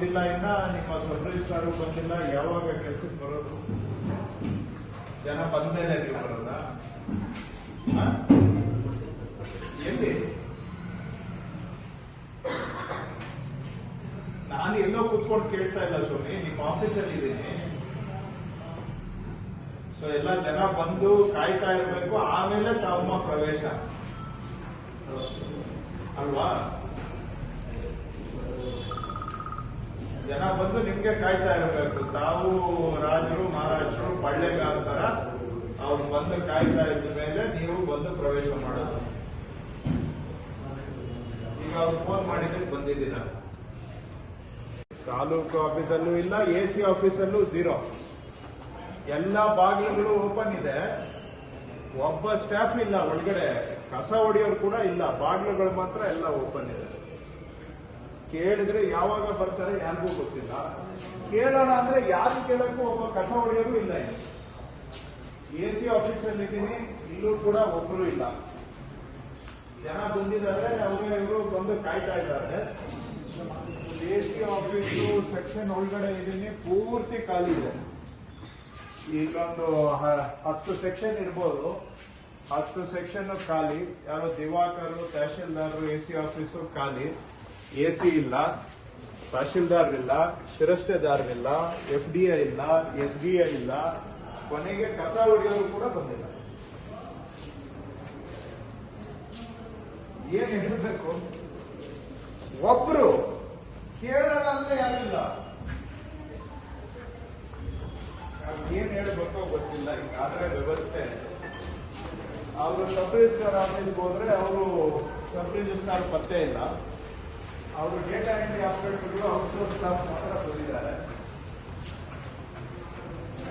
ಬಂದಿಲ್ಲ ಇನ್ನ, ನಿಮ್ಮ ಸಬ್ ರಿಜಿಸ್ಟ್ರಾರು ಬಂದಿಲ್ಲ, ಯಾವಾಗ ಕೆಲ್ಸಕ್ಕೆ ಬರೋದು? ಜನ ಬಂದೇನೆ ನೀವು ಬರೋದಾ? ಎಲ್ಲಿ? ನಾನು ಎಲ್ಲೋ ಕುತ್ಕೊಂಡು ಕೇಳ್ತಾ ಇಲ್ಲ ಸ್ವಾಮಿ, ನಿಮ್ಮ ಆಫೀಸಲ್ಲಿ ಇದ್ದೀನಿ. ಸೊ ಎಲ್ಲ ಜನ ಬಂದು ಕಾಯ್ತಾ ಇರಬೇಕು, ಆಮೇಲೆ ತಮ್ಮ ಪ್ರವೇಶ. ಅಲ್ವಾ? ಜನ ಬಂದು ನಿಮ್ಗೆ ಕಾಯ್ತಾ ಇರಬೇಕು. ತಾವು ರಾಜರು, ಮಹಾರಾಜರು ಬಳ್ಳೆಗಾರ ತರ ಅವ್ರು ಬಂದು ಕಾಯ್ತಾ ಇದ್ದ ಮೇಲೆ ನೀವು ಬಂದು ಪ್ರವೇಶ ಮಾಡೋದು. ಈಗ ಅವ್ರು ಫೋನ್ ಮಾಡಿದ್ರೆ ಬಂದಿದ್ದೀರ. ತಾಲೂಕು ಆಫೀಸಲ್ಲೂ ಇಲ್ಲ, ಎ ಸಿ ಆಫೀಸಲ್ಲೂ ಝೀರೋ. ಎಲ್ಲ ಬಾಗಿಲುಗಳು ಓಪನ್ ಇದೆ. ಒಬ್ಬ ಸ್ಟಾಫ್ ಇಲ್ಲ, ಒಳಗಡೆ ಕಸ ಹೊಡೆಯೋರು ಕೂಡ ಇಲ್ಲ, ಬಾಗಿಲುಗಳು ಮಾತ್ರ ಎಲ್ಲ ಓಪನ್ ಇದೆ. ಕೇಳಿದ್ರೆ ಯಾವಾಗ ಬರ್ತಾರೆ ಯಾರಿಗೂ ಗೊತ್ತಿಲ್ಲ. ಕೇಳೋಣ ಅಂದ್ರೆ ಯಾರು ಕೇಳಕ್ಕೂ ಒಬ್ಬ ಕಸ ಹೊಡೆಯೋರು ಇಲ್ಲ ಎ ಸಿ ಆಫೀಸಲ್ಲಿ ಇದ್ದೀನಿ, ಇಲ್ಲೂ ಕೂಡ ಒಬ್ರು ಇಲ್ಲ. ಜನ ಬಂದಿದ್ದಾರೆ, ಅವರು ಇವರು ಬಂದು ಕಾಯ್ತಾ ಇದ್ದಾರೆ. ಎ ಸಿ ಆಫೀಸು ಸೆಕ್ಷನ್ ಒಳಗಡೆ ಇದ್ದೀನಿ, ಪೂರ್ತಿ ಖಾಲಿ ಇದೆ. ಈಗ ಒಂದು ಹತ್ತು ಸೆಕ್ಷನ್ ಇರ್ಬೋದು. ಹತ್ತು ಸೆಕ್ಷನ್ ಖಾಲಿ. ಯಾರು ದಿವಾಕರು ತಹಶೀಲ್ದಾರರು ಎ ಸಿ ಆಫೀಸು ಖಾಲಿ. ಎ ಸಿ ಇಲ್ಲ ತಹಶೀಲ್ದಾರ್ ಇಲ್ಲ ಶಿರಸ್ತೆದಾರರಿಲ್ಲ ಎಫ್ ಡಿ ಐ ಇಲ್ಲ ಎಸ್ ಬಿ ಐ ಇಲ್ಲ, ಕೊನೆಗೆ ಕಸ ಹೊಡೆಯೋರು ಕೂಡ ಬಂದಿಲ್ಲ. ಏನ್ ಹೇಳಬೇಕು? ಒಬ್ರು ಕೇಳಲ್ಲ ಅಂದ್ರೆ ಯಾರಿಲ್ಲ? ಏನ್ ಹೇಳ್ಬೇಕೋ ಗೊತ್ತಿಲ್ಲ ಈಗಾದ್ರೆ ವ್ಯವಸ್ಥೆ. ಅವರು ಸಬ್ ರಿಜಿಸ್ಟರ್ ಆಫೀಸ್ಗೆ ಹೋದ್ರೆ ಅವರು ಸಬ್ ರಿಜಿಸ್ಟರ್ ಪತ್ತೆ ಇಲ್ಲ. ಅವರು ಡೇಟಾ ಎಂಟ್ರಿ ಆಪರೇಟರ್ಗಳು ಔಟ್ಸೋರ್ಸ್ ಸ್ಟಾಫ್ ಮಾತ್ರ ಬಂದಿದ್ದಾರೆ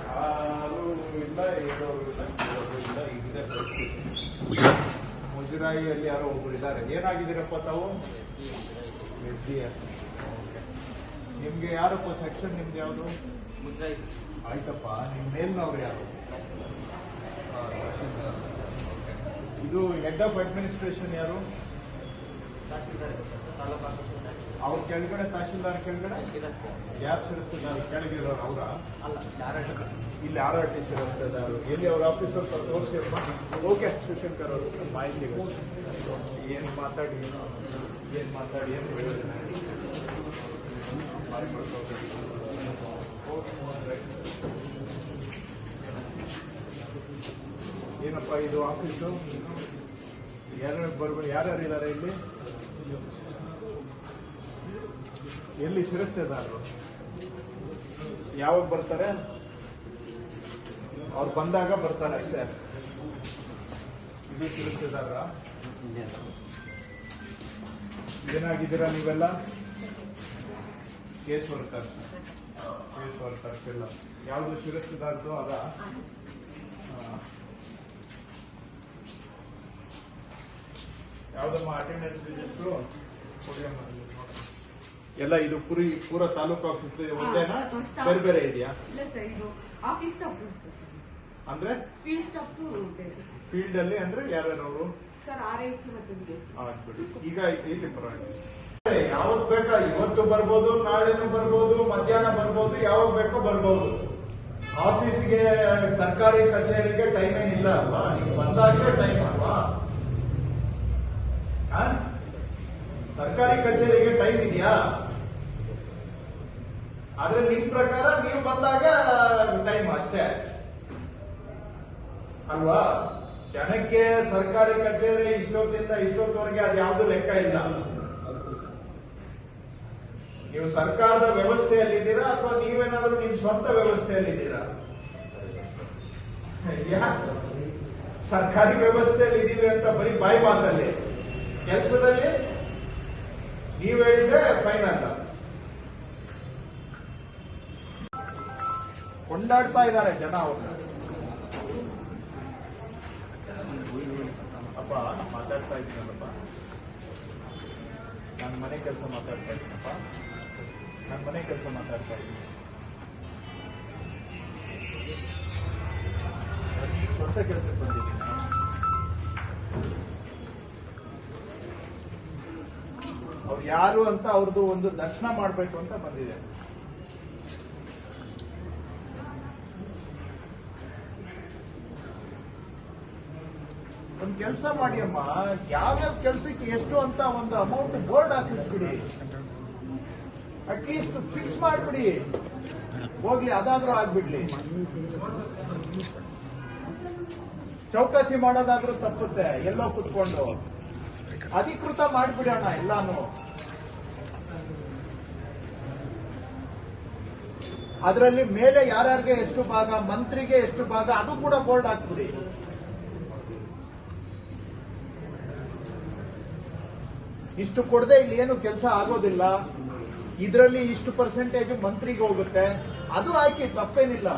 ಯಾರು ಇಲ್ಲ ಇಲ್ಲ ಇದೆ ಮುಜರಾಯಿಯಲ್ಲಿ ಯಾರೋ ಒಬ್ರು ಇದ್ದಾರೆ. ಏನಾಗಿದ್ದೀರಪ್ಪ ತಾವು? ಎಸ್ ಡಿ ಎಫ್ ನಿಮ್ಗೆ ಯಾರಪ್ಪ ಸೆಕ್ಷನ್ ನಿಮ್ದು ಯಾವುದು? ಮುದ್ರಾಯಿ ಆಯ್ತಪ್ಪ. ನಿಮ್ ಮೇಲ್ನವ್ರು ಯಾರು. ಇದು ಹೆಡ್ ಆಫ್ ಅಡ್ಮಿನಿಸ್ಟ್ರೇಷನ್ ಯಾರು ತಹಶೀಲ್ದಾರ್ ಇರ್ತಾರೆ ಸರ್, ತಾಲೂಕು ಆಫೀಸರ್ ಅವ್ರ ಕೆಳಗಡೆ ತಹಶೀಲ್ದಾರ್ ಕೆಳಗಡೆ? ಯಾರು ಶಿರಸ್ತಿದ್ದಾರೆ ಕೆಳಗಿರೋರು ಅವರ? ಇಲ್ಲಿ ಟಿ ಶಿರಸ್ತಿದ್ದಾರೆ ಎಲ್ಲಿ ಅವ್ರ ಆಫೀಸರ್ ತೋರಿಸಿರಮ್ಮ ಓಕೆ ಶಿವಶಂಕರ್ ಅವರು ಮಾಹಿತಿ ಏನು ಮಾತಾಡಿ ಏನು ಏನು ಮಾತಾಡಿ ಏನು ಹೇಳಿದ್ರೆ ಏನಪ್ಪ ಇದು ಆಫೀಸು ಯಾರ್ಯಾರು ಬರ್ಬೋದು ಯಾರ್ಯಾರು ಇದ್ದಾರೆ ಇಲ್ಲಿ? ಎಲ್ಲಿ ಶಿರಸ್ತೆದಾರರು ಯಾವಾಗ ಬರ್ತಾರೆ? ಅವ್ರು ಬಂದಾಗ ಬರ್ತಾರೆ ಅಷ್ಟೇ. ಇದು ಶಿರಸ್ತೆದಾರ ಏನಾಗಿದ್ದೀರಾ ನೀವೆಲ್ಲ? ಕೇಸ್ ವರ್ಕರ್ ಕೇಸ್ ವರ್ಕರ್ಸ್ ಎಲ್ಲ ಯಾವುದು ಶಿರಸ್ತೆದಾರದು ಅದ ಯಾವ್ದಮ್ಮ ಅಟೆಂಡೆನ್ಸ್ ರಿಜಿಸ್ಟ್ರು ಕೊಡಿಯಮ್ಮ. ಎಲ್ಲ ಇದು ಪುರಿ ಪೂರ ತಾಲೂಕು ಆಫೀಸ್. ಬೇರೆ ಬೇರೆ ಇದೆಯಾ? ಇಲ್ಲ ಸರ್ ಇದು ಆಫೀಸ್ ಸ್ಟಾಫ್ ಅಂದ್ರೆ? ಫೀಲ್ಡ್ ಸ್ಟಾಫ್ ಬೇರೆ ಫೀಲ್ಡ್ ಅಲ್ಲಿ ಅಂದ್ರೆ ಯಾರ್ಯಾರು ಅವರು? ಸರ್ ಆರ್ ಎಸ್ ಮತ್ತು ಈಗ ಇಲ್ಲಿ ಪರವಾಗಿಲ್ಲ. ಯಾವತ್ ಬೇಕಾ? ಇವತ್ತು ಬರ್ಬೋದು ನಾಳೆನು ಬರ್ಬೋದು ಮಧ್ಯಾಹ್ನ ಬರ್ಬೋದು ಯಾವಾಗ ಬೇಕೋ ಬರ್ಬೋದು. ಆಫೀಸ್ಗೆ ಸರ್ಕಾರಿ ಕಚೇರಿಗೆ ಟೈಮ್ ಏನಿಲ್ಲ ಅಲ್ವಾ? ನೀವು ಬಂದಾಗಲೇ ಟೈಮ್ ಅಲ್ವಾ? ಸರ್ಕಾರಿ ಕಚೇರಿಗೆ ಟೈಮ್ ಇದೆಯಾ? ನಿಮ್ ಪ್ರಕಾರ ನೀವು ಬಂದಾಗ ಟೈಮ್ ಅಷ್ಟೇ. ಅಲ್ವಾ? ಜನಕ್ಕೆ ಸರ್ಕಾರಿ ಕಚೇರಿ ಇಷ್ಟೊತ್ತಿಂದ ಇಷ್ಟೊತ್ತವರೆಗೆ ಅದು ಯಾವ್ದು ಲೆಕ್ಕ ಇಲ್ಲ. ನೀವು ಸರ್ಕಾರದ ವ್ಯವಸ್ಥೆಯಲ್ಲಿದ್ದೀರಾ ಅಥವಾ ನೀವೇನಾದ್ರೂ ನಿಮ್ ಸ್ವಂತ ವ್ಯವಸ್ಥೆಯಲ್ಲಿದ್ದೀರಾ? ಸರ್ಕಾರಿ ವ್ಯವಸ್ಥೆಯಲ್ಲಿ ಇದೀವಿ ಅಂತ ಬರೀ ಬಾಯಿ ಮಾತಲ್ಲಿ. ಕೆಲಸದಲ್ಲಿ ನೀವು ಹೇಳಿದ್ರೆ ಫೈನ್ ಅಲ್ಲ. ಕೊಂಡಾಡ್ತಾ ಇದ್ದಾರೆ ಜನ ಅವ್ರನ್ನ ಅಪ್ಪ ಮಾತಾಡ್ತಾ ಇದ್ದೀನಲ್ಲಪ್ಪ. ನನ್ನ ಮನೆ ಕೆಲಸ ಮಾತಾಡ್ತಾ ಇದ್ದೀನಪ್ಪ. ನನ್ನ ಮನೆ ಕೆಲಸ ಮಾತಾಡ್ತಾ ಇದ್ದೀನಿ. ಹೊಸ ಕೆಲಸಕ್ಕೆ ಬಂದಿದ್ದೀನಿ. ಅವ್ರು ಯಾರು ಅಂತ ಅವ್ರದ್ದು ಒಂದು ದರ್ಶನ ಮಾಡಬೇಕು ಅಂತ ಬಂದಿದೆ. ಒಂದ್ ಕೆಲಸ ಮಾಡಿ ಅಮ್ಮ ಯಾವ್ಯಾವ ಕೆಲ್ಸಕ್ಕೆ ಎಷ್ಟು ಅಂತ ಒಂದು ಅಮೌಂಟ್ ಬೋರ್ಡ್ ಹಾಕಿಸ್ಬಿಡಿ. ಅಟ್ಲೀಸ್ಟ್ ಫಿಕ್ಸ್ ಮಾಡ್ಬಿಡಿ. ಹೋಗ್ಲಿ, ಅದಾದ್ರೂ ಆಗ್ಬಿಡ್ಲಿ. ಚೌಕಾಸಿ ಮಾಡೋದಾದ್ರೂ ತಪ್ಪುತ್ತೆ, ಎಲ್ಲೋ ಕುತ್ಕೊಂಡು. ಅಧಿಕೃತ ಮಾಡ್ಬಿಡೋಣ ಎಲ್ಲಾನು. ಅದರಲ್ಲಿ ಮೇಲೆ ಯಾರ್ಯಾರಿಗೆ ಎಷ್ಟು ಭಾಗ, ಮಂತ್ರಿಗೆ ಎಷ್ಟು ಭಾಗ, ಅದು ಕೂಡ ಬೋರ್ಡ್ ಹಾಕ್ಬಿಡಿ. ಇಷ್ಟು ಕೊಡದೆ ಇಲ್ಲಿ ಏನು ಕೆಲಸ ಆಗೋದಿಲ್ಲ. ಇದರಲ್ಲಿ ಇಷ್ಟು ಪರ್ಸೆಂಟೇಜ್ ಮಂತ್ರಿಗೆ ಹೋಗುತ್ತೆ. ಅದು ಆಯ್ಕೆ ತಪ್ಪೇನಿಲ್ಲ.